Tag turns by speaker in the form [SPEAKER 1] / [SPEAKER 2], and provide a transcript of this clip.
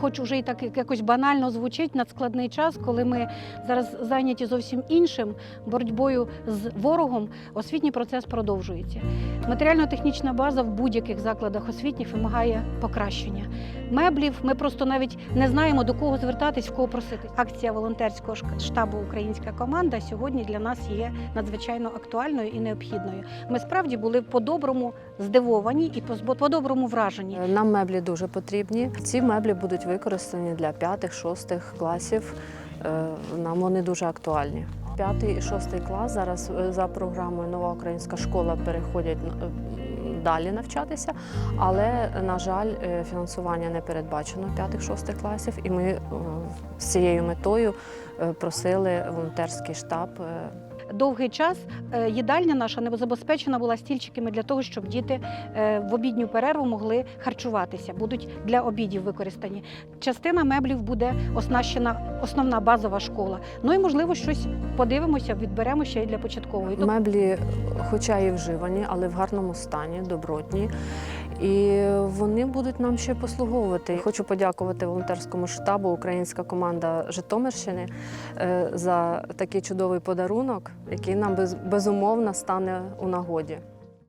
[SPEAKER 1] хоч уже і так якось банально звучить надскладний час, коли ми зараз зайняті зовсім іншим боротьбою з ворогом, освітній процес продовжується. Матеріально-технічна база в будь-яких закладах освітніх вимагає покращення. Меблів ми просто навіть не знаємо до кого звертатись, в кого просити. Акція волонтерського штабу Українська команда сьогодні для нас є надзвичайно актуальною і необхідною. Ми справді були по-доброму здивовані і по- по-доброму вражені.
[SPEAKER 2] Нам меблі дуже потрібні. Ці меблі будуть використані для п'ятих-шостих класів. Е, Нам вони дуже актуальні. П'ятий і шостий клас зараз е, за програмою Нова українська школа переходять е, далі навчатися, але, на жаль, е, фінансування не передбачено п'ятих-шостих класів, і ми е, з цією метою е, просили волонтерський штаб.
[SPEAKER 1] Довгий час е, їдальня наша не забезпечена була стільчиками для того, щоб діти е, в обідню перерву могли харчуватися, будуть для обідів використані. Частина меблів буде оснащена основна базова школа. Ну і можливо щось подивимося, відберемо ще й для початкової.
[SPEAKER 2] Меблі, хоча і вживані, але в гарному стані, добротні. І вони будуть нам ще послуговувати. Хочу подякувати волонтерському штабу Українська команда Житомирщини е, за такий чудовий подарунок, який нам безумовно стане у нагоді.